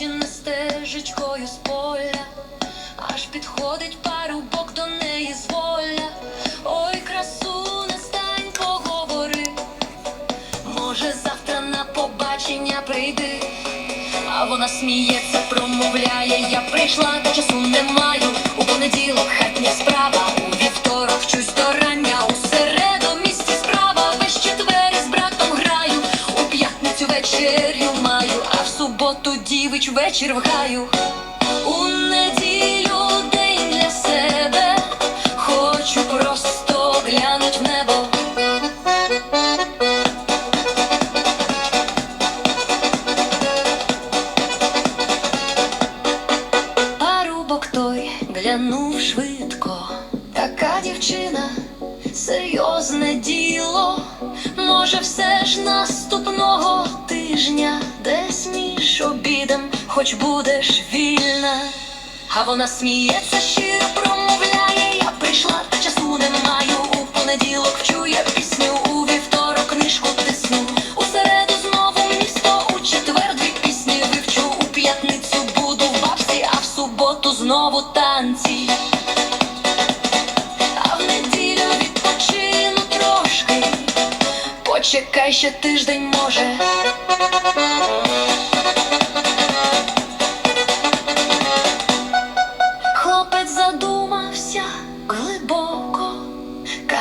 дівчина стежечкою з поля, аж підходить парубок до неї з воля. Ой, красу, не стань, поговори. Може, завтра на побачення прийди. А вона сміється, промовляє, я прийшла, та часу не маю. У понеділок дівич вечір в гаю. У неділю день для себе, хочу просто глянуть в небо. Парубок той глянув швидко, така дівчина, серйозне діло. Між хоч будеш вільна. А вона сміється, щиро промовляє, я прийшла, та часу не маю. У понеділок чує пісню, у вівторок книжку тисну. У середу знову місто, у четвер дві пісні вивчу. У п'ятницю буду в бабці, а в суботу знову танці. Почекай ще тиждень, може.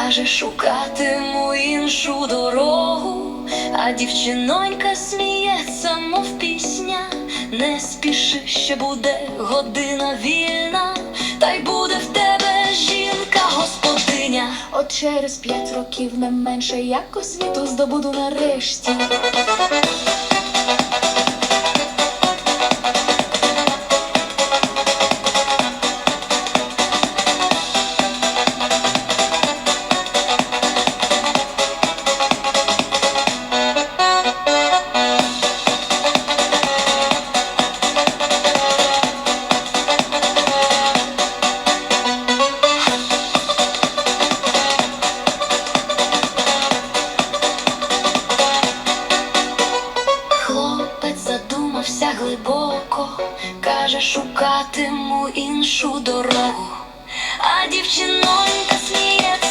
Каже, шукатиму іншу дорогу, а дівчинонька сміється, мов пісня. Не спіши, ще буде година вільна, та й буде в тебе жінка господиня. От через п'ять років не менше як освіту здобуду нарешті. Каже, шукатиму іншу дорогу. А дівчинонька сміється,